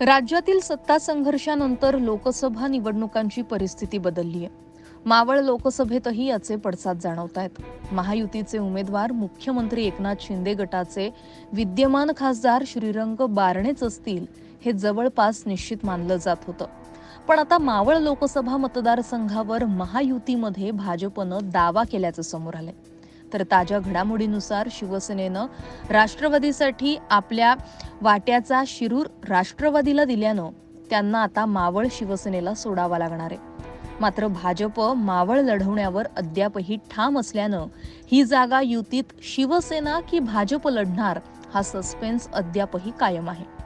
राज्यातील सत्ता संघर्षानंतर लोकसभा निवडणुकांची परिस्थिती बदलली आहे. मावळ लोकसभेतही याचे पडसाद जाणवत आहेत महायुतीचे उमेदवार मुख्यमंत्री एकनाथ शिंदे गटाचे विद्यमान खासदार श्रीरंग बारणेच असतील हे जवळपास निश्चित मानलं जात होतं. पण आता मावळ लोकसभा मतदारसंघावर महायुतीमध्ये भाजपनं दावा केल्याचं समोर आलंय. तर ताज्या घडामोडीनुसार शिवसेनेनं राष्ट्रवादीसाठी आपल्या वाट्याचा शिरूर राष्ट्रवादीला दिल्यानं त्यांना आता मावळ शिवसेनेला सोडावा लागणार आहे. मात्र भाजप मावळ लढवण्यावर अद्यापही ठाम असल्यानं ही जागा युतीत शिवसेना की भाजप लढणार हा सस्पेन्स अद्यापही कायम आहे.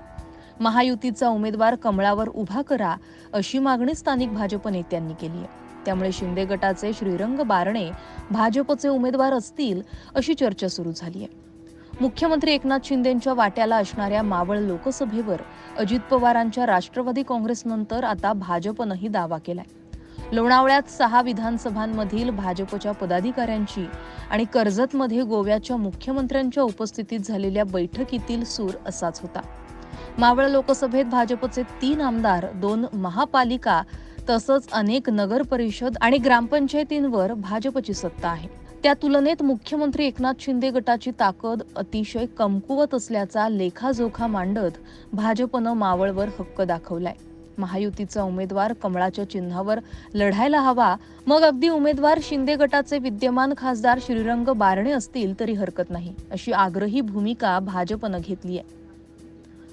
महायुतीचा उमेदवार कमळावर उभा करा अशी मागणी स्थानिक भाजप नेत्यांनी केली आहे. त्यामुळे शिंदे गटाचे श्रीरंग बारणे भाजपचे उमेदवार असतील अशी चर्चा सुरू झाली आहे. मुख्यमंत्री एकनाथ शिंदेंच्या वाट्याला असणाऱ्या मावळ लोकसभेवर अजित पवारांच्या राष्ट्रवादी काँग्रेसनंतर आता भाजपनंही दावा केलाय. लोणावळ्यात सहा विधानसभांमधील भाजपच्या पदाधिकाऱ्यांची आणि कर्जतमध्ये गोव्याच्या मुख्यमंत्र्यांच्या उपस्थितीत झालेल्या बैठकीतील सूर असाच होता. मावळ लोकसभेत भाजपचे तीन आमदार दोन महापालिका तसंच अनेक नगर परिषद आणि ग्रामपंचायतींवर भाजपची सत्ता आहे. त्या तुलनेत मुख्यमंत्री एकनाथ शिंदे गटाची ताकद अतिशय कमकुवत असल्याचा लेखाजोखा मांडत भाजपनं मावळवर हक्क दाखवलाय. महायुतीचा उमेदवार कमळाच्या चिन्हावर लढायला हवा मग अगदी उमेदवार शिंदे गटाचे विद्यमान खासदार श्रीरंग बारणे असतील तरी हरकत नाही अशी आग्रही भूमिका भाजपनं घेतली आहे